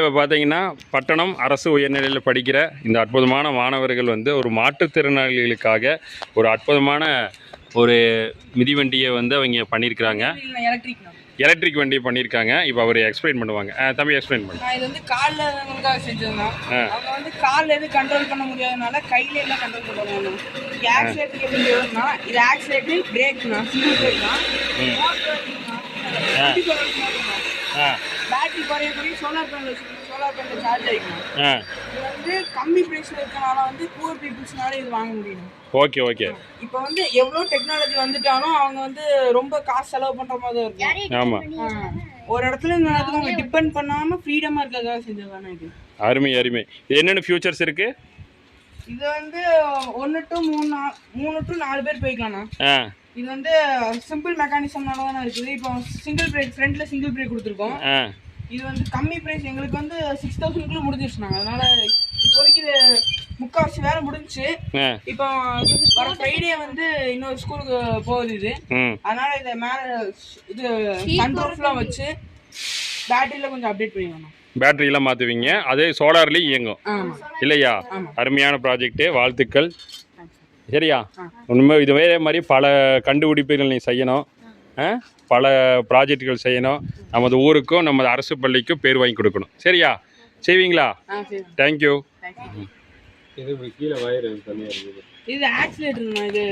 இப்போ பார்த்தீங்கன்னா பட்டணம் அரசு உயர்நிலையில் படிக்கிற இந்த அற்புதமான மாணவர்கள் வந்து ஒரு மாற்றுத்திறனாளிகளுக்காக ஒரு அற்புதமான ஒரு மிதிவண்டியை வந்து அவங்க பண்ணியிருக்கிறாங்க. எலக்ட்ரிக் வண்டி பண்ணியிருக்காங்க. இப்போ அவர் எக்ஸ்பிளைன் பண்ணுவாங்க. தம்பி எக்ஸ்பிளைன் பண்ணு. இது வந்து காலில் இருந்தவங்களுக்காக செஞ்சதுதான். ஆ. அவங்க வந்து காலில் எதுவும் கண்ட்ரோல் பண்ண முடியாதனால கையில எல்லாம் கண்ட்ரோல் பண்ணுவாங்க. இது ஆக்சிலேட்டர் எப்படி வரும்னா இது ஆக்சிலேட்டர் பிரேக்னா சிங்கிள் ஆ. பேட்டரி குறைய குறைய solar panel solar panel charge ஆகிக்கணும் ஆ. இது வந்து கம்மி ப்ரைஸில் இருக்கனால வந்து புவர் பீப்புள்ஸ்னால இது வாங்க முடியும் ஓகே ஓகே இப்போ வந்து எவ்வளோ டெக்னாலஜி வந்துட்டாலும் அவங்க வந்து ரொம்ப காசு செலவு பண்ணுற மாதிரி தான் இருக்கும். ஆமாம். ஒரு இடத்துல இந்த இடத்துல அவங்க டிபெண்ட் பண்ணாமல் ஃப்ரீடமாக இருக்கிறதுக்காக செஞ்சது தானே இது. அருமை அருமை. இது என்னென்ன ஃபியூச்சர்ஸ் இருக்குது இது வந்து ஒன்று டு மூணு மூணு டு நாலு பேர் போய்க்கலாம்ண்ணா. ஆ. இது வந்து சிம்பிள் மெக்கானிசம்னால தானே இருக்குது. இப்போ சிங்கிள் பிரேக் ஃப்ரண்ட்ல சிங்கிள் பிரேக் கொடுத்துருக்கோம். இது வந்து கம்மி ப்ரைஸ் எங்களுக்கு வந்து சிக்ஸ் தௌசண்ட்குள்ளே முடிஞ்சிருச்சுனாங்க அதனால இப்போதைக்கு இது முக்கால்வாசி வேலை முடிஞ்சுச்சு. இப்போ வர ஃப்ரைடே வந்து இன்னொரு ஸ்கூலுக்கு போகுது இது. அதனால இதை மேலே இது சன்ரூஃப்லாம் வச்சு பேட்டரியில் கொஞ்சம் அப்டேட் பண்ணிடணும். பேட்டரியெல்லாம் மாற்றுவீங்க அதே சோலார்லேயும் இயங்கும். இல்லையா. அருமையான ப்ராஜெக்ட்டு வாழ்த்துக்கள். சரியா? உண்மை இதுவே மாதிரி பல கண்டுபிடிப்புகள் நீ செய்யணும். ஆ? பல ப்ராஜெக்டுகள் செய்யணும். நமது ஊருக்கும் நமது அரசு பள்ளிக்கும் பேர் வாங்கி கொடுக்கணும். சரியா? செய்வீங்களா? ஆ சரி தேங்க்யூ தேங்க்யூ இது கீழே வயிறு தனியாக இருக்குது? இது ஆக்சிலேட்டருங்கண்ணா இது?